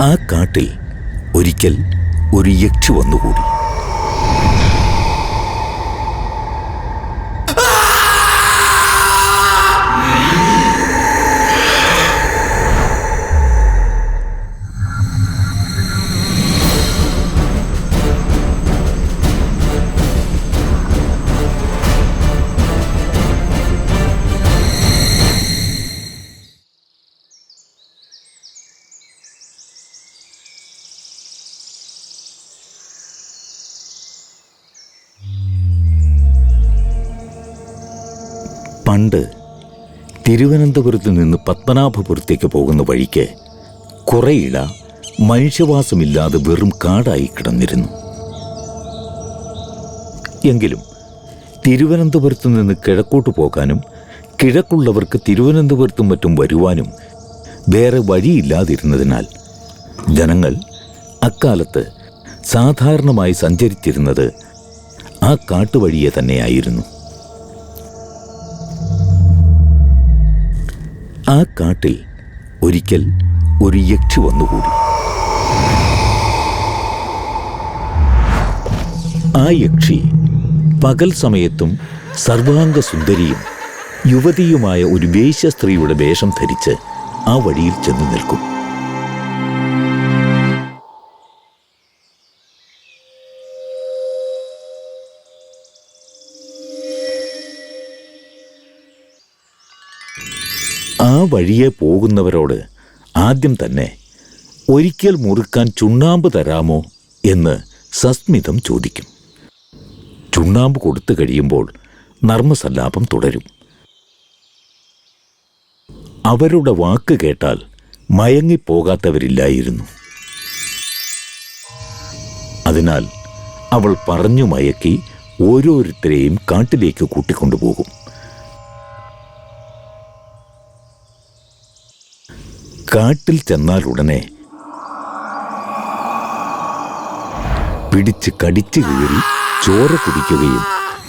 ആ കാട്ടിൽ ഒരിക്കൽ ഒരു യക്ഷി വന്നുകൂടി. പണ്ട് തിരുവനന്തപുരത്ത് നിന്ന് പത്മനാഭപുരത്തേക്ക് പോകുന്ന വഴിക്ക് കുറയിട മനുഷ്യവാസമില്ലാതെ വെറും കാടായി കിടന്നിരുന്നു. എങ്കിലും തിരുവനന്തപുരത്ത് നിന്ന് കിഴക്കോട്ട് പോകാനും കിഴക്കുള്ളവർക്ക് തിരുവനന്തപുരത്തും മറ്റും വരുവാനും വേറെ വഴിയില്ലാതിരുന്നതിനാൽ ജനങ്ങൾ അക്കാലത്ത് സാധാരണമായി സഞ്ചരിച്ചിരുന്നത് ആ കാട്ടുവഴിയെ തന്നെയായിരുന്നു. ആ കാട്ടിൽ ഒരിക്കൽ ഒരു യക്ഷി വന്നുകൂടി. ആ യക്ഷി പകൽ സമയത്തും സർവാംഗസുന്ദരിയും യുവതിയുമായ ഒരു വേശ്യ സ്ത്രീയുടെ വേഷം ധരിച്ച് ആ വഴിയിൽ ചെന്നു നിൽക്കും. വഴിയെ പോകുന്നവരോട് ആദ്യം തന്നെ ഒരിക്കൽ മുറുക്കാൻ ചുണ്ണാമ്പ് തരാമോ എന്ന് സസ്മിതം ചോദിക്കും. ചുണ്ണാമ്പ് കൊടുത്തു കഴിയുമ്പോൾ നർമ്മസല്ലാപം തുടരും. അവരുടെ വാക്ക് കേട്ടാൽ മയങ്ങിപ്പോകാത്തവരില്ലായിരുന്നു. അതിനാൽ അവൾ പറഞ്ഞു മയക്കി ഓരോരുത്തരെയും കാട്ടിലേക്ക് കൂട്ടിക്കൊണ്ടുപോകും. കാട്ടിൽ ചെന്നാൽ ഉടനെ പിടിച്ച് കടിച്ചു കീറി ചോര കുടിക്കുകയും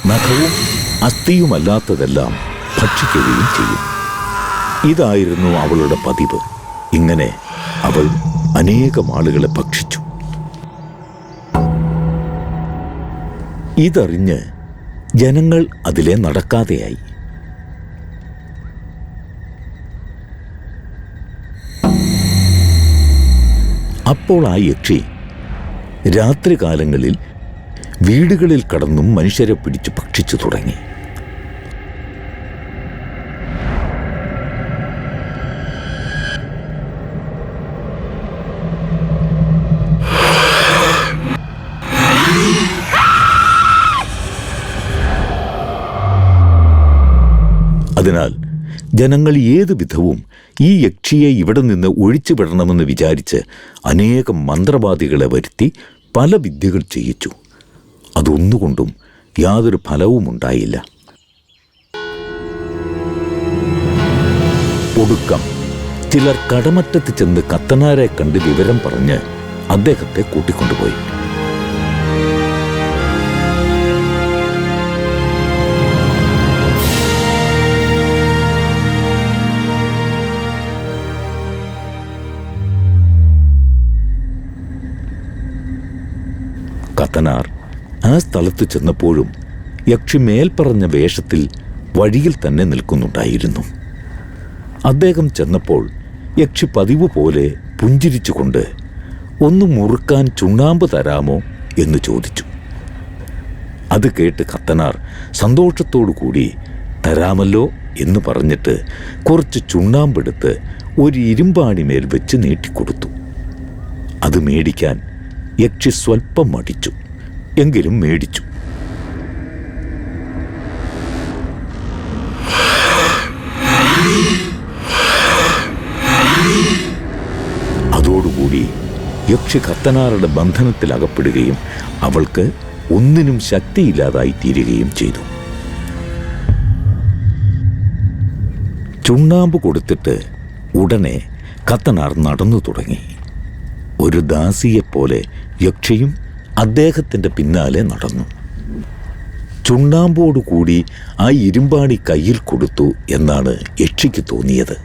നഖവും അസ്ഥിയുമല്ലാത്തതെല്ലാം ഭക്ഷിക്കുകയും ചെയ്യും. ഇതായിരുന്നു അവളുടെ പതിവ്. ഇങ്ങനെ അവൾ അനേകം ആളുകളെ ഭക്ഷിച്ചു. ഇതറിഞ്ഞ് ജനങ്ങൾ അതിലെ നടക്കാതെയായി. അപ്പോൾ ആ യക്ഷി. രാത്രികാലങ്ങളിൽ വീടുകളിൽ കടന്നും മനുഷ്യരെ പിടിച്ച് ഭക്ഷിച്ചു തുടങ്ങി. അതിനാൽ ജനങ്ങൾ ഏതു വിധവും ഈ യക്ഷിയെ ഇവിടെ നിന്ന് ഒഴിച്ചു വിടണമെന്ന് വിചാരിച്ച് അനേകം മന്ത്രവാദികളെ വരുത്തി പല വിദ്യകൾ ചെയ്യിച്ചു. അതൊന്നുകൊണ്ടും യാതൊരു ഫലവും ഉണ്ടായില്ല. ഒടുക്കം ചിലർ കടമറ്റത്ത് ചെന്ന് കത്തനാരെ കണ്ട് വിവരം പറഞ്ഞ് അദ്ദേഹത്തെ കൂട്ടിക്കൊണ്ടുപോയി. കത്തനാർ ആ സ്ഥലത്ത് ചെന്നപ്പോഴും യക്ഷി മേൽപ്പറഞ്ഞ വേഷത്തിൽ വഴിയിൽ തന്നെ നിൽക്കുന്നുണ്ടായിരുന്നു. അദ്ദേഹം ചെന്നപ്പോൾ യക്ഷി പതിവ് പോലെ പുഞ്ചിരിച്ചുകൊണ്ട് ഒന്ന് മുറുക്കാൻ ചുണ്ണാമ്പ് തരാമോ? എന്ന് ചോദിച്ചു. അത് കേട്ട് കത്തനാർ സന്തോഷത്തോടു കൂടി തരാമല്ലോ എന്ന് പറഞ്ഞിട്ട് കുറച്ച് ചുണ്ണാമ്പെടുത്ത് ഒരു ഇരുമ്പാണി മേൽ വെച്ച് നീട്ടിക്കൊടുത്തു. അത് മേടിക്കാൻ യക്ഷി സ്വൽപ്പം മടിച്ചു. എങ്കിലും മേടിച്ചു. അതോടുകൂടി യക്ഷി കത്തനാറുടെ ബന്ധനത്തിൽ അകപ്പെടുകയും അവൾക്ക് ഒന്നിനും ശക്തിയില്ലാതായി തീരുകയും ചെയ്തു. ചുണ്ണാമ്പ് കൊടുത്തിട്ട് ഉടനെ കത്തനാർ നടന്നു തുടങ്ങി. ഒരു ദാസിയെപ്പോലെ യക്ഷിയും അദ്ദേഹത്തിന്റെ പിന്നാലെ നടന്നു. ചുണ്ണാമ്പോടുകൂടി ആ ഇരുമ്പാണി കയ്യിൽ കൊടുത്തു എന്നാണ് യക്ഷിക്ക് തോന്നിയത്.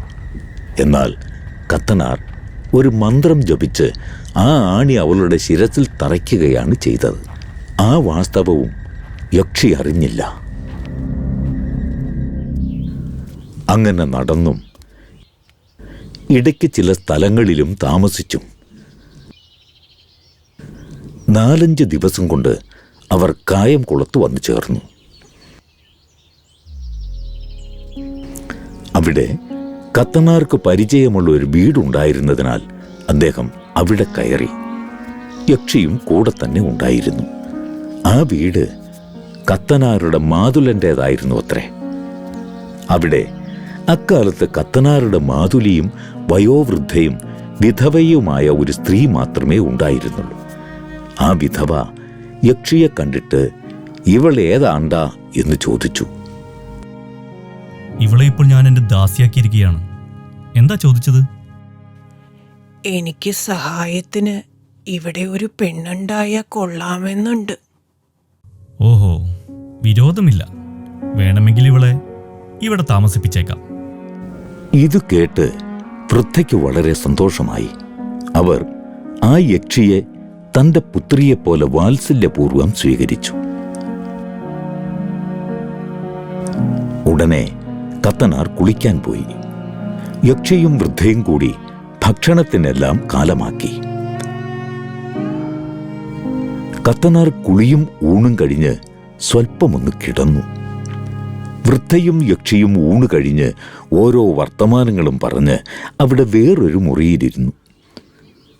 എന്നാൽ കത്തനാർ ഒരു മന്ത്രം ജപിച്ച് ആ ആണി അവളുടെ ശിരസിൽ തറയ്ക്കുകയാണ് ചെയ്തത്. ആ വാസ്തവവും യക്ഷി അറിഞ്ഞില്ല. അങ്ങനെ നടന്നും ഇടയ്ക്ക് ചില സ്ഥലങ്ങളിലും താമസിച്ചും നാലഞ്ച് ദിവസം കൊണ്ട് അവർ കായം കുളത്ത് വന്നു ചേർന്നു. അവിടെ കത്തനാർക്ക് പരിചയമുള്ള ഒരു വീടുണ്ടായിരുന്നതിനാൽ അദ്ദേഹം അവിടെ കയറി. യക്ഷിയും കൂടെ തന്നെ ഉണ്ടായിരുന്നു. ആ വീട് കത്തനാരുടെ മാതുലന്റേതായിരുന്നു അത്രേ. അവിടെ അക്കാലത്ത് കത്തനാരുടെ മാതുലിയും വയോവൃദ്ധയും വിധവയുമായ ഒരു സ്ത്രീ മാത്രമേ ഉണ്ടായിരുന്നുള്ളൂ. ആ വിധവ യക്ഷിയെ കണ്ടിട്ട് ഇവൾ ഏതാണ്ടാ? എന്ന് ചോദിച്ചു. ഇവളെ ഇപ്പോൾ ഞാൻ എന്റെ ദാസിയാക്കിയിരിക്കുകയാണ്. എന്താ ചോദിച്ചത്? എനിക്ക് സഹായത്തിന് ഇവിടെ ഒരു പെണ്ണുണ്ടായ കൊള്ളാമെന്നുണ്ട്. ഓഹോ വിരോധമില്ല. വേണമെങ്കിൽ ഇവളെ ഇവിടെ താമസിപ്പിച്ചേക്കാം. ഇത് കേട്ട് വൃദ്ധയ്ക്ക് വളരെ സന്തോഷമായി. അവർ ആ യക്ഷിയെ തന്റെ പുത്രിയെപ്പോലെ വാത്സല്യപൂർവം സ്വീകരിച്ചു. ഉടനെ കത്തനാർ കുളിക്കാൻ പോയി. യക്ഷയും വൃദ്ധയും കൂടി ഭക്ഷണത്തിനെല്ലാം കാലമാക്കി. കത്തനാർ കുളിയും ഊണും കഴിഞ്ഞ് സ്വൽപ്പമൊന്ന് കിടന്നു. വൃദ്ധയും യക്ഷിയും ഊണ് കഴിഞ്ഞ് ഓരോ വർത്തമാനങ്ങളും പറഞ്ഞ് അവിടെ വേറൊരു മുറിയിലിരുന്നു.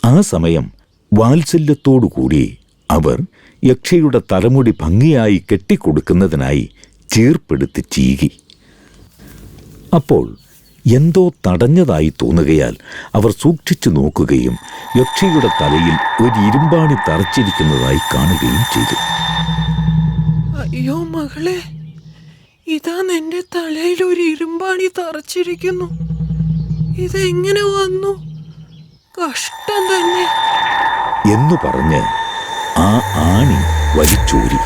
ആ സമയം വാത്സല്യത്തോടുകൂടി അവർ യക്ഷയുടെ തലമുടി ഭംഗിയായി കെട്ടിക്കൊടുക്കുന്നതിനായി ചീർപ്പെടുത്തി ചീകി. അപ്പോൾ എന്തോ തടഞ്ഞതായി തോന്നുകയാൽ അവർ സൂക്ഷിച്ചു നോക്കുകയും യക്ഷയുടെ തലയിൽ ഒരു ഇരുമ്പാണി തറച്ചിരിക്കുന്നതായി കാണുകയും ചെയ്തു. അയ്യോ മകളെ ഇതാ തലയിൽ ഒരു ഇരുമ്പാണി തറച്ചിരിക്കുന്നു. ഇതെങ്ങനെ വന്നു? കഷ്ടം തന്നെ. എന്നു പറഞ്ഞ് ആ ആണി വലിച്ചൂരി.